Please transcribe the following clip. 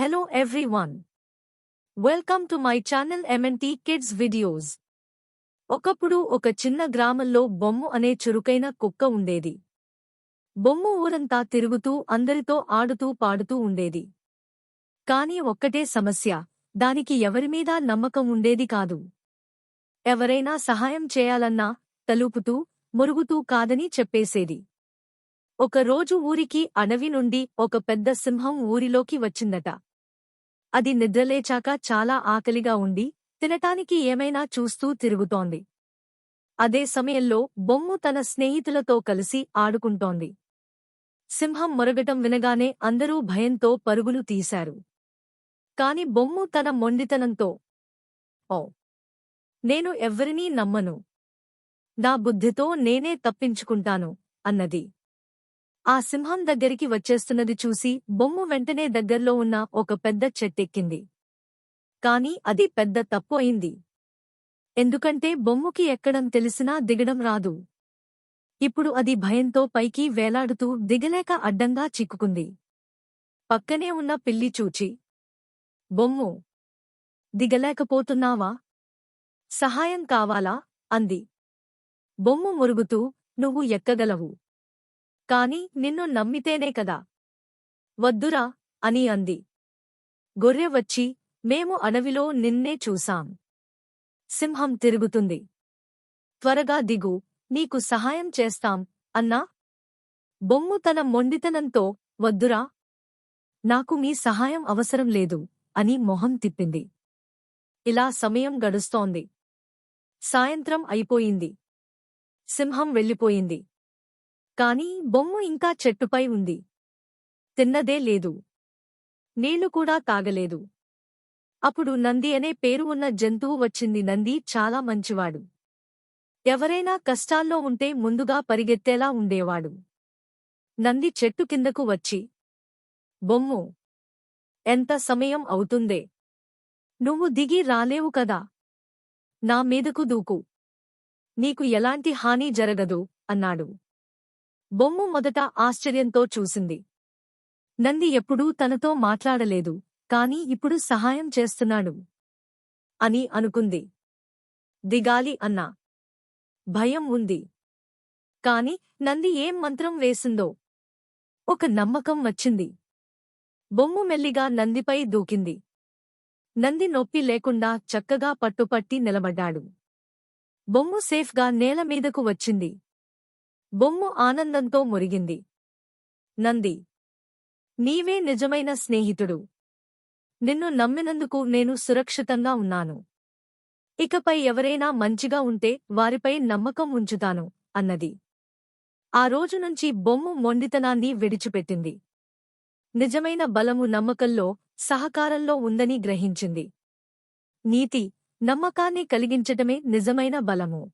Hello everyone. Welcome to my channel MNT Kids Videos. ఒకప్పుడు ఒక చిన్న గ్రామంలో బొమ్ము అనే చురుకైన కుక్క ఉండేది. బొమ్ము ఊరంతా తిరుగుతూ అందరితో ఆడుతూ పాడుతూ ఉండేది. కాని ఒక్కటే సమస్య దానికి ఎవరిమీదా నమ్మకం ఉండేది కాదు. ఎవరైనా సహాయం చేయాలన్నా తలుపుతూ మురుగుతూ కాదని చెప్పేసేది. ఒకరోజు ఊరికి అడవి నుండి ఒక పెద్ద సింహం ఊరిలోకి వచ్చిందట. అది నిద్రలేచాక చాలా ఆకలిగా ఉండి తినటానికి ఏమైనా చూస్తూ తిరుగుతోంది. అదే సమయంలో బొమ్ము తన స్నేహితులతో కలిసి ఆడుకుంటోంది. సింహం మొరగటం వినగానే అందరూ భయంతో పరుగులు తీశారు. కాని బొమ్ము తన మొండితనంతో ఓ నేను ఎవ్వరినీ నమ్మను. నా బుద్ధితో నేనే తప్పించుకుంటాను అన్నది. ఆ సింహం దగ్గరికి వచ్చేస్తున్నది చూసి బొమ్ము వెంటనే దగ్గర్లో ఉన్న ఒక పెద్ద చెట్టెక్కింది. కాని అది పెద్ద తప్పు అయింది. ఎందుకంటే బొమ్ముకి ఎక్కడం తెలిసినా దిగడం రాదు. ఇప్పుడు అది భయంతో పైకి వేలాడుతూ దిగలేక అడ్డంగా చిక్కుకుంది. పక్కనే ఉన్న పిల్లి చూచి బొమ్ము దిగలేకపోతున్నావా? సహాయం కావాలా? అంది. బొమ్ము మురుగుతూ నువ్వు ఎక్కగలవు. కాని నిన్ను నమ్మితేనే కదా. వద్దురా అని అంది. గొర్రె వచ్చి మేము అడవిలో నిన్నే చూశాం. సింహం తిరుగుతుంది. త్వరగా దిగు నీకు సహాయం చేస్తాం అన్నా. బొమ్ము తన మొండితనంతో వద్దురా. నాకు మీ సహాయం అవసరం లేదు అని మొహం తిప్పింది. ఇలా సమయం గడుస్తోంది. సాయంత్రం అయిపోయింది. సింహం వెళ్ళిపోయింది. కాని బొమ్ము ఇంకా చెట్టుపై ఉంది. తిన్నదే లేదు. నీళ్ళు కూడా తాగలేదు. అప్పుడు నంది అనే పేరు ఉన్న జంతువు వచ్చింది. నంది చాలా మంచివాడు. ఎవరైనా కష్టాల్లో ఉంటే ముందుగా పరిగెత్తేలా ఉండేవాడు. నంది చెట్టు కిందకు వచ్చి బొమ్ము ఎంత సమయం అవుతుందే? నువ్వు దిగి రాలేవు కదా? నా మీదకు దూకు. నీకు ఎలాంటి హాని జరగదు అన్నాడు. బొమ్ము మొదట ఆశ్చర్యంతో చూసింది. నంది ఎప్పుడూ తనతో మాట్లాడలేదు కాని ఇప్పుడు సహాయం చేస్తున్నాడు అని అనుకుంది. దిగాలి అన్నా. భయం ఉంది. కాని నంది ఏం మంత్రం వేసిందో ఒక నమ్మకం వచ్చింది. బొమ్ము మెల్లిగా నందిపై దూకింది. నంది నొప్పి లేకుండా చక్కగా పట్టుపట్టి నిలబడ్డాడు. బొమ్ము సేఫ్గా నేల మీదకు వచ్చింది. బొమ్ము ఆనందంతో మురిగింది. నంది నీవే నిజమైన స్నేహితుడు. నిన్ను నమ్మినందుకు నేను సురక్షితంగా ఉన్నాను. ఇకపై ఎవరైనా మంచిగా ఉంటే వారిపై నమ్మకం ఉంచుతాను అన్నది. ఆ రోజు నుంచి బొమ్ము మొండితనాన్ని విడిచిపెట్టింది. నిజమైన బలము నమ్మకంలో సహకారంలో ఉందని గ్రహించింది. నీతి నమ్మకాన్ని కలిగించటమే నిజమైన బలము.